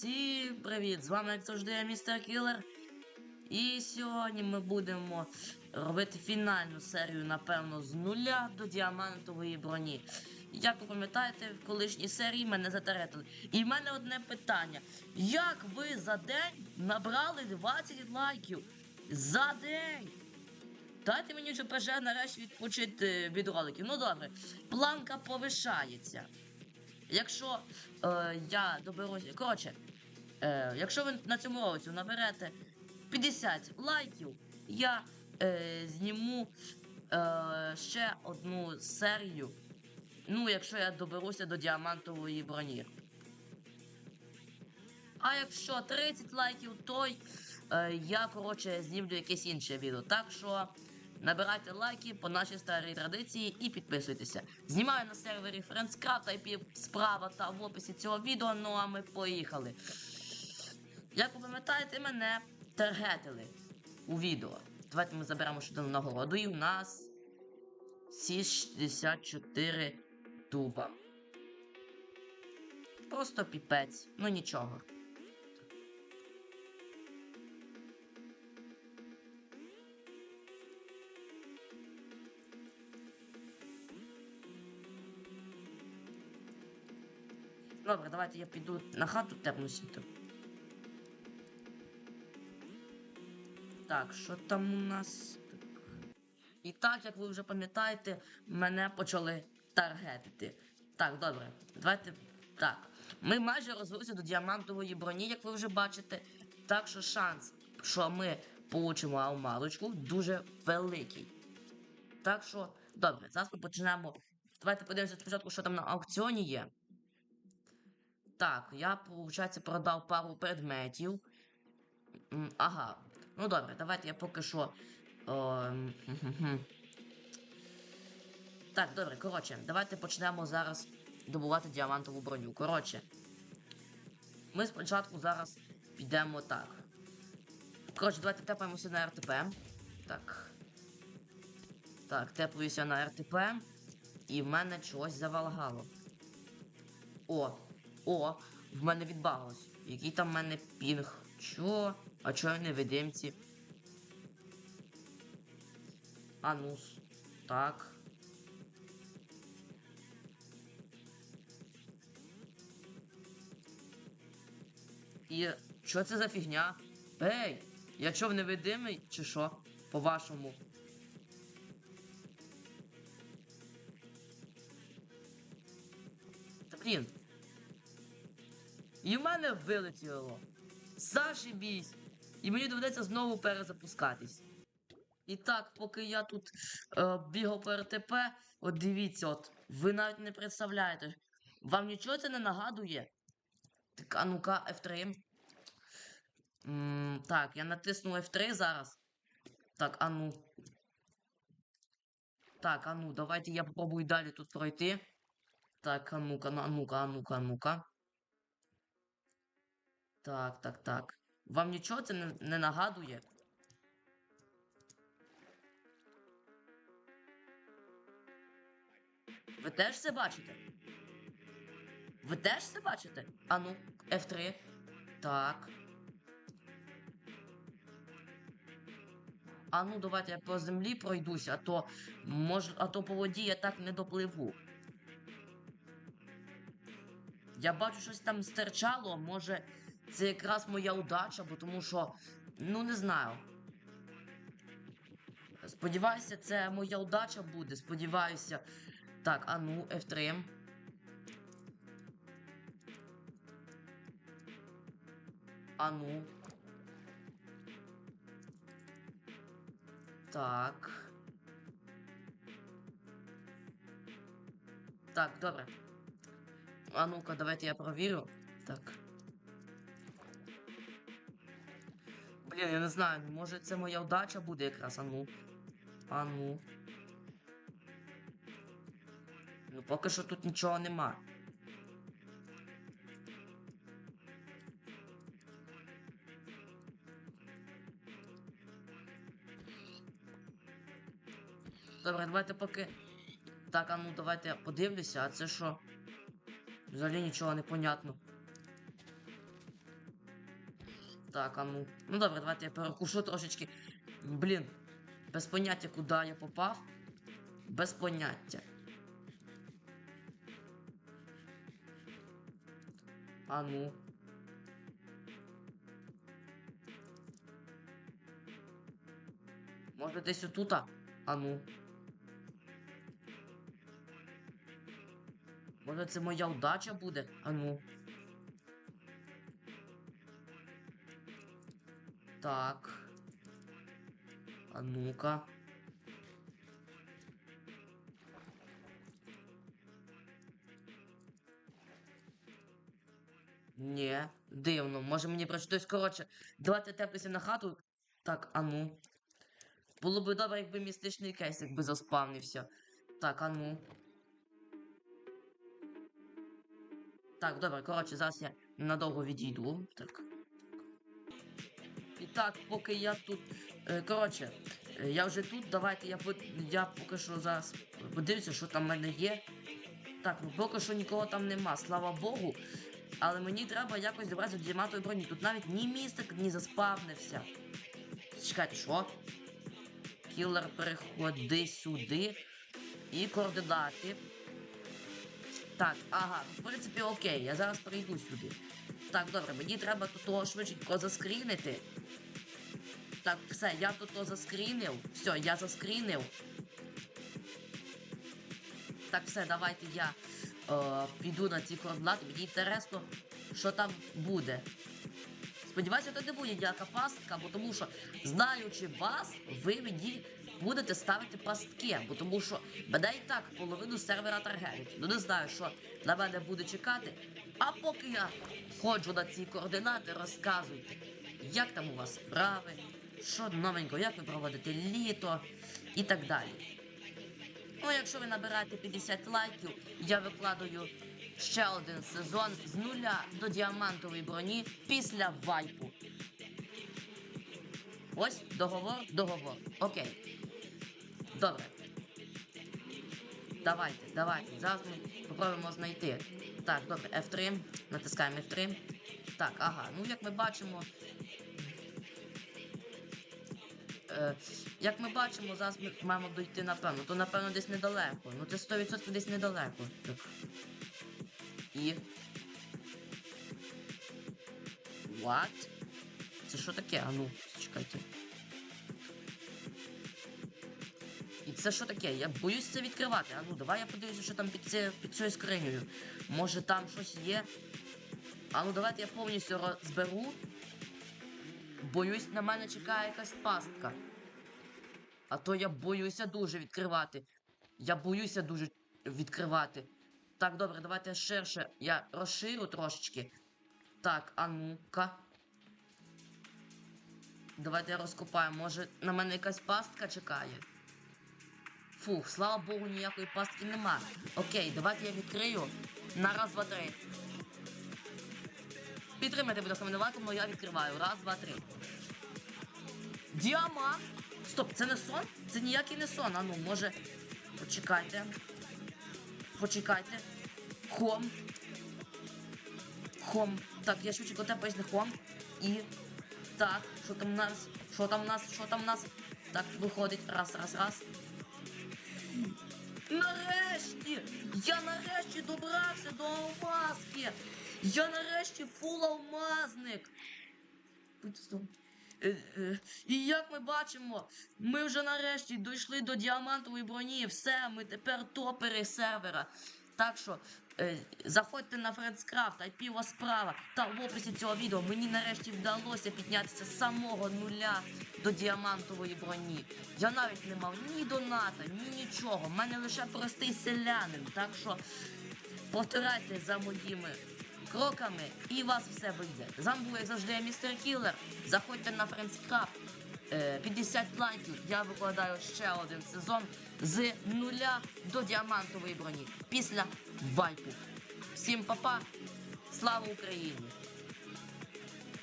Всім привіт! З вами, як завжди, я містер Кілер. І сьогодні ми будемо робити фінальну серію, напевно, з нуля до діамантової броні. Як ви пам'ятаєте, в колишній серії мене затаретили. І в мене одне питання: як ви за день набрали 20 лайків? За день! Дайте мені вже вже нарешті відпочити від роликів. Ну добре, планка повишається. Якщо е, я доберуся. Коротше, е, якщо ви на цьому році наберете 50 лайків, я е, зніму е, ще одну серію. Ну, якщо я доберуся до діамантової броні. А якщо 30 лайків, то е, я, коротше, знімлю якесь інше відео. Так що набирайте лайки по нашій старій традиції і підписуйтеся. Знімаю на сервері FriendsCraft, IP справа та в описі цього відео. Ну а ми поїхали. Як ви пам'ятаєте, мене таргетили у відео. Давайте ми заберемо ще одну нагороду. І у нас всі 64 дуба. Просто піпець, ну нічого. Добре, давайте я піду на хату термосіту. Так, що там у нас? І так, як ви вже пам'ятаєте, мене почали таргетити. Так, добре, давайте. Так. Ми майже розвилися до діамантової броні, як ви вже бачите. Так що шанс, що ми получимо алмазочку, дуже великий. Так що, добре, зараз ми почнемо. Давайте подивимося спочатку, що там на аукціоні є. Так, я, виходить, продав пару предметів. Ага. Ну добре, давайте я поки що. хм-хм-хм. Так, добре, коротше, давайте почнемо зараз добувати діамантову броню. Коротше. Ми спочатку зараз підемо так. Коротше, давайте тепаємося на РТП. Так. Так, тепаюся на РТП. І в мене чогось завалгало. О, о, в мене відбагалось. Який там в мене пінг? Чо? А чо я в невидимці? Анус. Так. І що це за фігня? Ей! Я чо в невидимий чи що? По-вашому? Та блін. І в мене вилетіло. Зашибісь! І мені доведеться знову перезапускатись. І так, поки я тут е, бігав по РТП, от дивіться, от, ви навіть не представляєте. Вам нічого це не нагадує? Так, а ну-ка, F3. М, так, я натиснув F3 зараз. Так, а ну. Так, а ну, давайте я попробую далі тут пройти. Так, а ну-ка, ну, а ну-ка, а ну-ка, а ну-ка. Так, так, так. Вам нічого це не, не нагадує? Ви теж це бачите? Ви теж це бачите? Ану, F3. Так. А ну, давайте я по землі пройдуся, а то може, а то по воді я так не допливу. Я бачу, щось там стирчало, може це якраз моя удача, бо тому що, ну не знаю. Сподіваюся, це моя удача буде. Сподіваюся. Так, а ну, F3. А ну. Так. Так, добре. А ну-ка, давайте я провірю. Так. Блін, я не знаю, може це моя удача буде якраз, а ну. А ну. Ну, поки що тут нічого нема. Добре, давайте поки. Так, а ну давайте подивлюся, а це що? Взагалі нічого не понятно. Так, а ну. Ну добре, давайте я перекушу трошечки. Блін, без поняття, куди я попав. Без поняття. А ну. Може десь отута? А ну. Може це моя удача буде? А ну. Так. А ну-ка. Ні, дивно. Може мені про щось коротше. Давайте теплися на хату. Так, а ну. Було б добре, якби містичний кейс, якби заспавнився. Так, а ну. Так, добре, коротше, зараз я надовго відійду. Так. І так, поки я тут. Е, коротше, е, я вже тут. Давайте я я поки що зараз подивлюся, що там в мене є. Так, ну поки що нікого там нема, слава Богу. Але мені треба якось добратися до діамантової броні. Тут навіть ні містик, ні заспавнився. Чекайте, що? Кілер, переходи сюди. І координати. Так, ага, в принципі, окей, я зараз прийду сюди. Так, добре, мені треба тут того швиденько заскрінити. Так, все, я тут то заскрінив. Все, я заскрінив. Так, все, давайте я е, піду на ці координати. Мені інтересно, що там буде. Сподіваюся, це не буде ніяка пастка, бо тому що, знаючи вас, ви мені будете ставити пастки, бо тому що мене і так половину сервера таргетить. Ну не знаю, що на мене буде чекати. А поки я ходжу на ці координати, розказуйте, як там у вас справи, що новенько, як ви проводите літо і так далі. Ну, якщо ви набираєте 50 лайків, я викладаю ще один сезон з нуля до діамантової броні після вайпу. Ось договор, договор. Окей. Добре. Давайте, давайте. Зараз ми попробуємо знайти. Так, добре, F3. Натискаємо F3. Так, ага. Ну, як ми бачимо. Е, як ми бачимо, зараз ми маємо дойти напевно. То напевно десь недалеко. Ну це 100% десь недалеко. Так. І. What? Це що таке? А ну, чекайте. Це що таке? Я боюсь це відкривати. А ну, давай я подивлюся, що там під, це, під цією скринею. Може там щось є. А ну давайте я повністю розберу. Боюсь, на мене чекає якась пастка. А то я боюся дуже відкривати. Я боюся дуже відкривати. Так, добре, давайте ширше. Я розширю трошечки. Так, а ну-ка. Давайте я розкопаю. Може, на мене якась пастка чекає. Фух, слава Богу, ніякої пастки нема. Окей, давайте я відкрию. На раз, два, три. Підтримайте, будь ласка, мене лайком, я відкриваю. Раз, два, три. Діамант! Стоп, це не сон? Це ніякий не сон. А ну, може. Почекайте. Почекайте. Хом. Хом. Так, я тепаюсь на хом. І. Так, що там у нас? Що там у нас? Що там у нас? Так, виходить. Раз, раз, раз. Нарешті! Я нарешті добрався до алмазки! Я нарешті фул алмазник! Е, е, І як ми бачимо, ми вже нарешті дійшли до діамантової броні. Все, ми тепер топери сервера. Так що е, заходьте на у вас справа. Та в описі цього відео мені нарешті вдалося піднятися з самого нуля до діамантової броні. Я навіть не мав ні доната, ні нічого. У мене лише простий селянин. Так що повторяйте за моїми кроками і у вас все вийде. З вами був, як завжди, містер Кілер. Заходьте на Френдскрафт. Е, 50 лайків. Я викладаю ще один сезон з нуля до діамантової броні після вайпу. Всім па-па. Слава Україні!